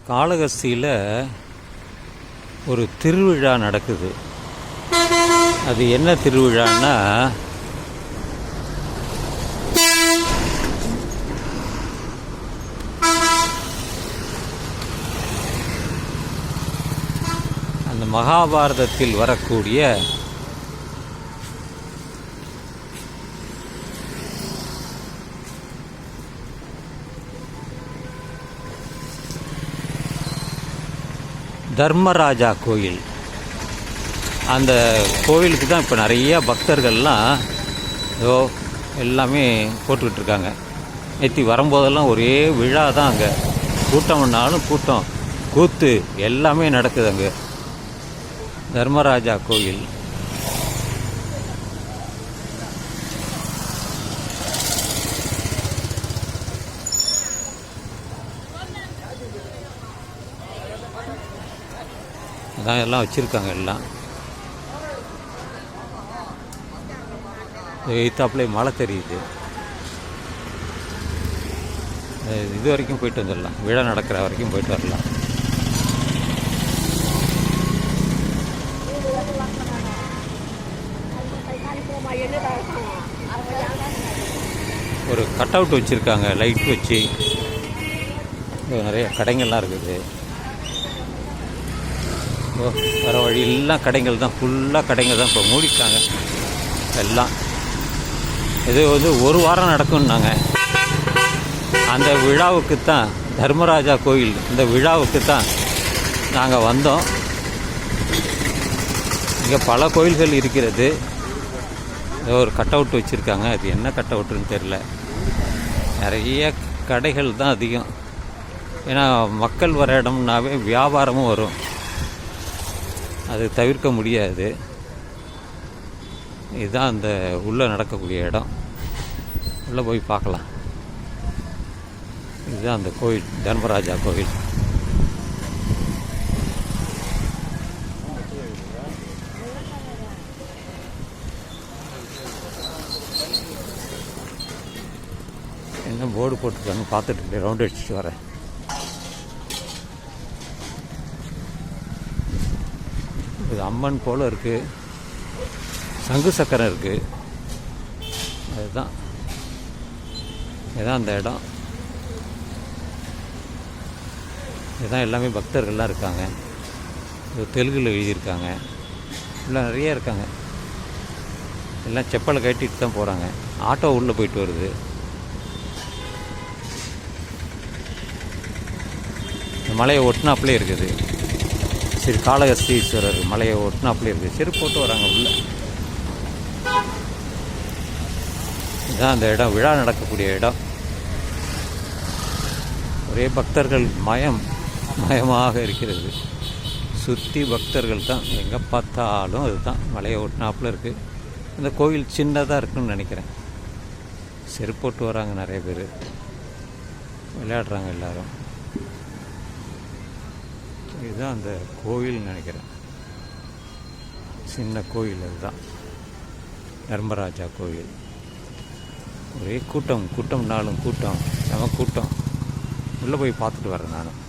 காளகஸ்தியில் ஒரு திருவிழா நடக்குது. அது என்ன திருவிழான்னா அந்த மகாபாரதத்தில் வரக்கூடிய தர்மராஜா கோயில். அந்த கோயிலுக்கு தான் இப்போ நிறைய பக்தர்கள்லாம் ஏதோ எல்லாமே போட்டுக்கிட்டு இருக்காங்க நேற்று வரும்போதெல்லாம் ஒரே விழா தான் அங்கே. கூட்டம்னாலும் கூட்டம். கூத்து எல்லாமே நடக்குது அங்கே. தர்மராஜா கோயில். அதான் எல்லாம் வச்சுருக்காங்க எல்லாம். எய்த்தாப்புல மழை தெரியுது. இது வரைக்கும் போயிட்டு வந்துடலாம். விழா நடக்கிற வரைக்கும் போயிட்டு வரலாம். ஒரு கட் அவுட் வச்சுருக்காங்க. லைட் வச்சு. நிறைய கடைங்கள்லாம் இருக்குது. ஓ, வர வழி எல்லாம் கடைகள் தான் ஃபுல்லாக கடைகள் தான் இப்போ மூடிட்டாங்க. எல்லாம். இது வந்து ஒரு வாரம் நடக்கும்னாங்க. அந்த விழாவுக்கு தான் தர்மராஜா கோயில் இந்த விழாவுக்கு தான் நாங்கள் வந்தோம். இங்கே பல கோயில்கள் இருக்கிறது. ஏதோ ஒரு கட் அவுட் வச்சுருக்காங்க. அது என்ன கட் அவுட்டுன்னு தெரில நிறைய கடைகள் தான் அதிகம். ஏன்னா மக்கள் வர இடம்னாவே வியாபாரமும் வரும். அது தவிர்க்க முடியாது. இதுதான் அந்த உள்ளே நடக்கக்கூடிய இடம். உள்ளே போய் பார்க்கலாம். இதுதான் அந்த கோயில் தர்மராஜா கோயில் என்ன போர்டு போட்டிருக்காங்க பார்த்துட்டு ரவுண்ட் அடிச்சுட்டு வரேன். இது அம்மன் போல் இருக்குது சங்கு சக்கரம் இருக்குது அதுதான். இதுதான் அந்த இடம். இதுதான் எல்லாமே பக்தர்கள்லாம் இருக்காங்க. இது தெலுங்கில் எழுதியிருக்காங்க. எல்லாம் நிறைய இருக்காங்க. எல்லாம் செப்பலை கட்டிட்டு தான் போகிறாங்க ஆட்டோ உள்ளே போயிட்டு வருது. மலையை ஒட்டினாப்புலே இருக்குது. சரி காளகஸ்தீஸ்வரர் மலையை ஒட்டினாப்புலே இருக்குது செருப்பு போட்டு வராங்க உள்ள. இதுதான் அந்த இடம். விழா நடக்கக்கூடிய இடம். ஒரே பக்தர்கள் மயம் மயமாக இருக்கிறது. சுற்றி பக்தர்கள் தான். எங்கே பார்த்தாலும் அதுதான். மலையை ஒட்டினாப்புல இருக்குது இந்த கோயில் சின்னதாக இருக்குன்னு நினைக்கிறேன். செருப்பு போட்டு வராங்க நிறைய பேர். விளையாடுறாங்க எல்லோரும். இதுதான் அந்த கோயில் நினைக்கிறேன். சின்ன கோயில் அதுதான். தர்மராஜா கோயில் ஒரே கூட்டம் கூட்டம்னாலும் கூட்டம் செம கூட்டம். உள்ளே போய் பார்த்துட்டு வரேன் நான்.